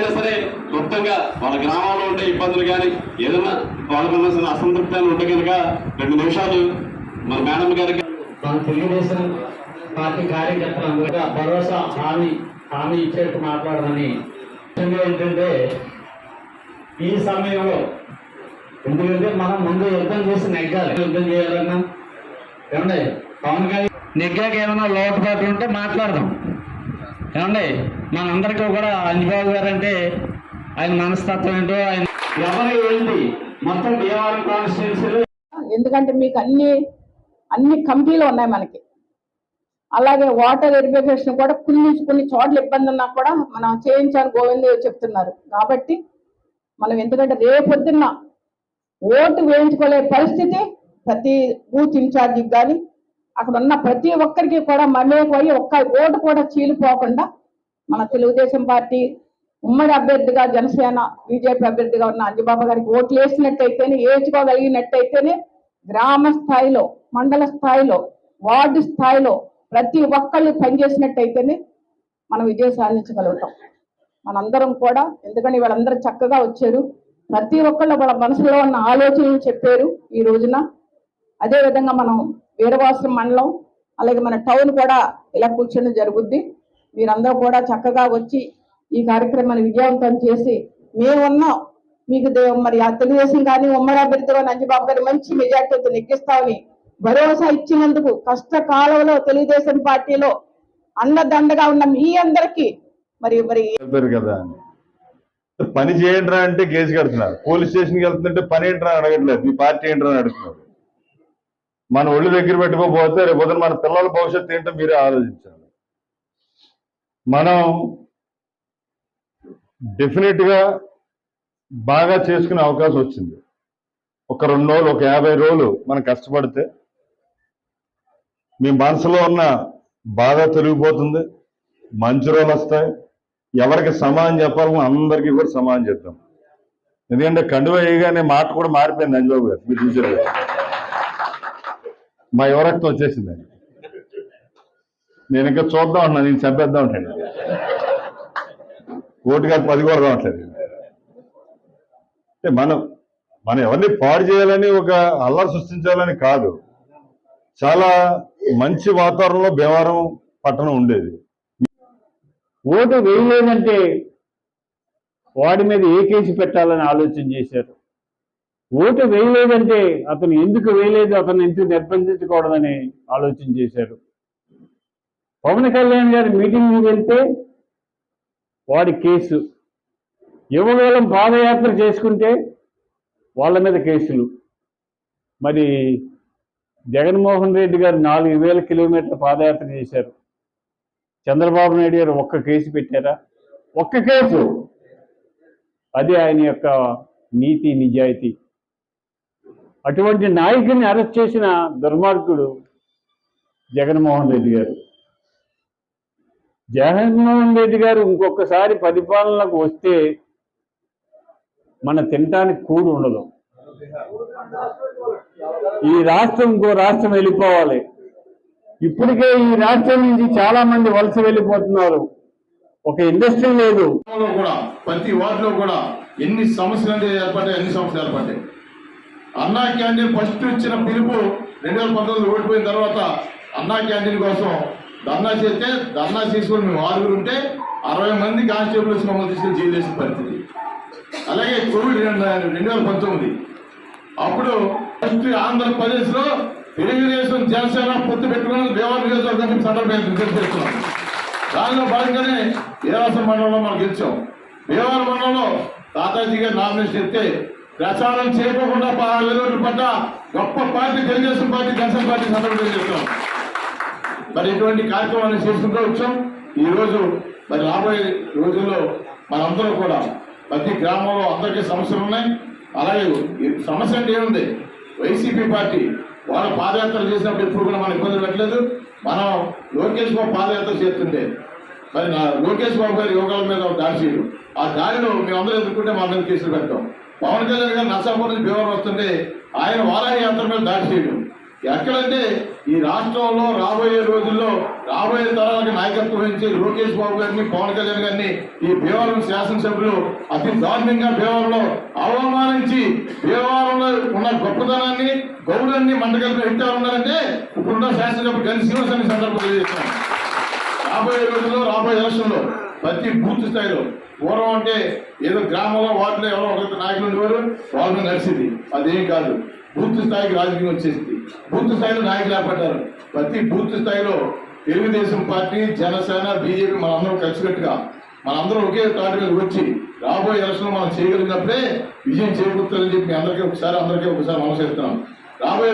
ఎవరైనా సరే క్లుప్తంగా వాళ్ళ గ్రామాల్లో ఉండే ఇబ్బందులు కానీ ఏదైనా వాళ్ళకున్న అసంతృప్తి అని ఉంటే కనుక రెండు నిమిషాలు మన మేడం గారికి మన తెలుగుదేశం పార్టీ కార్యకర్తలందరికీ భరోసా హామీ హామీ ఇచ్చేట్టు మాట్లాడమని. ముఖ్యంగా ఏంటంటే ఈ సమయంలో ఎందుకంటే మనం ముందు యుద్ధం చేసి నెగ్గాలి. యుద్ధం చేయాలన్నా ఏమండి? పవన్ కళ్యాణ్ నెగ్గాక ఏమైనా లోటుపాట్లు ఉంటే మాట్లాడదాం. ఏమండి మనందరికీ కూడా అంజబాబు గారు అంటే ఆయన మనస్తత్వం ఏంటో ఆయన ఎవరు ఏంటి? మొత్తం ఎందుకంటే మీకు అన్ని అన్ని కంపెనీలు ఉన్నాయి మనకి. అలాగే వాటర్ ఇరిగేషన్ కూడా కొన్ని కొన్ని చోట్ల ఇబ్బంది ఉన్నా కూడా మనం చేయించాలని గోవింద చెప్తున్నారు. కాబట్టి మనం ఎందుకంటే రేపొద్దున్న ఓటు వేయించుకోలే పరిస్థితి ప్రతి బూత్ ఇన్ఛార్జికి కానీ అక్కడ ఉన్న ప్రతి ఒక్కరికి కూడా మమేకమై ఒక్క ఓటు కూడా చీలిపోకుండా మన తెలుగుదేశం పార్టీ ఉమ్మడి అభ్యర్థిగా జనసేన బీజేపీ అభ్యర్థిగా ఉన్న అంజబాబు గారికి ఓట్లు వేసినట్టయితేనే వేయించుకోగలిగినట్టయితేనే గ్రామ స్థాయిలో మండల స్థాయిలో వార్డు స్థాయిలో ప్రతి ఒక్కళ్ళు పనిచేసినట్టయితేనే మనం విజయం సాధించగలుగుతాం. మనందరం కూడా ఎందుకని వాళ్ళందరూ చక్కగా వచ్చారు. ప్రతి ఒక్కళ్ళు వాళ్ళ మనసులో ఉన్న ఆలోచనలు చెప్పారు ఈ రోజున. అదే విధంగా మనం వీరవాసం మండలం అలాగే మన టౌన్ కూడా ఇలా కూర్చొని జరుగుద్ది. మీరందరూ కూడా చక్కగా వచ్చి ఈ కార్యక్రమాన్ని విజయవంతం చేసి మేమున్నాం మీకు దే- మరి ఆ తెలుగుదేశం కానీ ఉమ్మడి అభ్యర్థిగా నంజబాబు గారి మంచి మెజార్టీతో నెగ్గిస్తామని భరోసా ఇచ్చినందుకు కష్టకాలంలో తెలుగుదేశం పార్టీలో అండదండగా ఉన్న మీ అందరికీ మరి మరి కదా పని చేయండి అంటే కేసు కడుతున్నారు. పోలీస్ స్టేషన్కి వెళ్తుంటే పని ఏంట్రా అడగట్లేదు. మీ పార్టీ ఏంట్రా అని అడుగుతున్నారు. మన ఒళ్ళు దగ్గర పెట్టుకోకపోతే రేపు పొద్దున మన పిల్లల భవిష్యత్తు ఏంటో మీరే ఆలోచించాలి. మనం డెఫినెట్గా బాగా చేసుకునే అవకాశం వచ్చింది. ఒక రెండు రోజులు ఒక యాభై రోజులు మనం కష్టపడితే మీ మనసులో ఉన్న బాధ తొలగిపోతుంది మంచి రోజులు వస్తాయి. ఎవరికి సమానం చెప్పాలో అందరికీ కూడా సమానం చెప్తాం. ఎందుకంటే కండువ వేయగానే మాట కూడా మారిపోయింది అంజబాబు గారు మీరు చూసారు మా యువరక్తం వచ్చేసింది. నేను ఇంకా చూద్దాం అన్నా నేను చంపేద్దాం ఉంటాను ఓటు కాదు పది కూడా రావట్లేదు. అంటే మనం మనం ఎవరిని పాడు చేయాలని ఒక అల్లా సృష్టించాలని కాదు. చాలా మంచి వాతావరణంలో భీమవరం పట్టణం ఉండేది. ఓటు వేయలేదంటే వాడి మీద ఏ కేసు పెట్టాలని ఆలోచన చేశారు? ఓటు వేయలేదంటే అతను ఎందుకు వేయలేదు? అతను ఎందుకు నిర్బంధించకూడదని ఆలోచన చేశారు. పవన్ కళ్యాణ్ గారి మీటింగ్ వెళ్తే వాడి కేసు. యువవేళం పాదయాత్ర చేసుకుంటే వాళ్ళ మీద కేసులు. మరి జగన్మోహన్ రెడ్డి గారు నాలుగు వేల కిలోమీటర్ల పాదయాత్ర చేశారు. చంద్రబాబు నాయుడు గారు ఒక్క కేసు పెట్టారా? ఒక్క కేసు. అది ఆయన యొక్క నీతి నిజాయితీ. అటువంటి నాయకుడిని అరెస్ట్ చేసిన దుర్మార్గుడు జగన్మోహన్ రెడ్డి గారు. జగన్మోహన్ రెడ్డి గారు ఇంకొకసారి పరిపాలనకు వస్తే మన తినటానికి కూడు ఉండదు. ఈ రాష్ట్రం ఇంకో రాష్ట్రం వెళ్ళిపోవాలి. ఇప్పటికే ఈ రాష్ట్రం నుంచి చాలా మంది వలస వెళ్ళిపోతున్నారు. ఒక ఇండస్ట్రీ లేదు. కూడా ప్రతి వార్డులో కూడా ఎన్ని సమస్యలు ఏర్పడ్డాయి అన్ని సమస్యలు ఏర్పడ్డాయి. అన్నా క్యాంటీన్ ఫస్ట్ ఇచ్చిన పిలుపు రెండు వేల పంతొమ్మిది ఓడిపోయిన తర్వాత అన్నా క్యాంటీన్ కోసం ధర్నా చేస్తే ధర్నా చేసుకుని మేము ఆరుగురు ఉంటే అరవై మంది కానిస్టేబుల్స్ మమ్మల్ని తీసుకుని జైలు చేసిన పరిస్థితి. అలాగే కోవిడ్ రెండు రెండు వేల పంతొమ్మిది. అప్పుడు ఫస్ట్ ఆంధ్రప్రదేశ్లో తెలుగుదేశం జనసేన పొత్తు పెట్టుకుని దేవాలయ నియోజకవర్గానికి సందర్భంగా చేస్తున్నాం దానిలో భాగంగానే దేవాసం మండలంలో మనం గెలిచాం. దేవాల మండలంలో తాతాజీ గారు నామినేషన్ ఎత్తే ప్రచారం చేయకుండా పదహారు పడ్డ గొప్ప party Telugu Desam party Janasena party సందర్భంగా చెప్తాం. మరి ఇటువంటి కార్యక్రమాన్ని చేసుకుంటూ వచ్చాం. ఈ రోజు మరి రాబోయే రోజుల్లో మనందరూ కూడా ప్రతి గ్రామంలో అందరికీ సమస్యలు ఉన్నాయి. అలాగే ఈ సమస్య అంటే ఏముంది? వైసీపీ పార్టీ వాళ్ళ పాదయాత్ర చేసినప్పుడు ఎప్పుడు కూడా మనం ఇబ్బంది పెట్టలేదు. మనం లోకేష్ బాబు పాదయాత్ర చేస్తుంటే మరి నా లోకేష్ బాబు గారి యోగాల మీద ఒక దాడి చేయడం. ఆ దాడిలో మేమందరూ ఎదుర్కొంటే మా మీద కేసులు పెట్టాం. పవన్ కళ్యాణ్ గారు నర్సాపూర్ నుంచి భీమవరం వస్తుంటే ఆయన వారాహి యాత్ర మీద దాడి చేయడం. ఎక్కడంటే ఈ రాష్ట్రంలో రాబోయే రోజుల్లో రాబోయే తరాలకు నాయకత్వం వహించే లోకేష్ బాబు గారిని పవన్ కళ్యాణ్ గారిని ఈ భీమవరం శాసనసభ్యులు అతి దారుణంగా భీమవరంలో అవమానించి భీమవరంలో ఉన్న గొప్పతనాన్ని గౌరవాన్ని మండగలిపి పెట్టారు ఉన్నారంటే ఇప్పుడున్న శాసనసభ్యులు గని శ్రీనివాసాన్ని సందర్భంగా చేస్తున్నాం రాబోయే రోజుల్లో రాబోయే ఎలక్షన్లో ప్రతి బూత్ స్థాయిలో పూర్వం అంటే ఏదో గ్రామంలో వార్డులో ఎవరో ఒక నాయకులు ఉండేవారు వాళ్ళని నడిచింది. అదేం కాదు. బూత్ స్థాయికి రాజకీయం వచ్చేసింది. బూత్ స్థాయిలో నాయకులు ఏర్పడ్డారు. ప్రతి బూత్ స్థాయిలో తెలుగుదేశం పార్టీ జనసేన బీజేపీ మనందరం కలిసికట్టుగా మనందరం ఒకే తాటి మీద వచ్చి రాబోయే ఎలక్షన్ మనం చేయగలిగినప్పుడే విజయం చేకూరుతుందని చెప్పి అందరికీ ఒకసారి అందరికీ ఒకసారి మనసు రాబోయే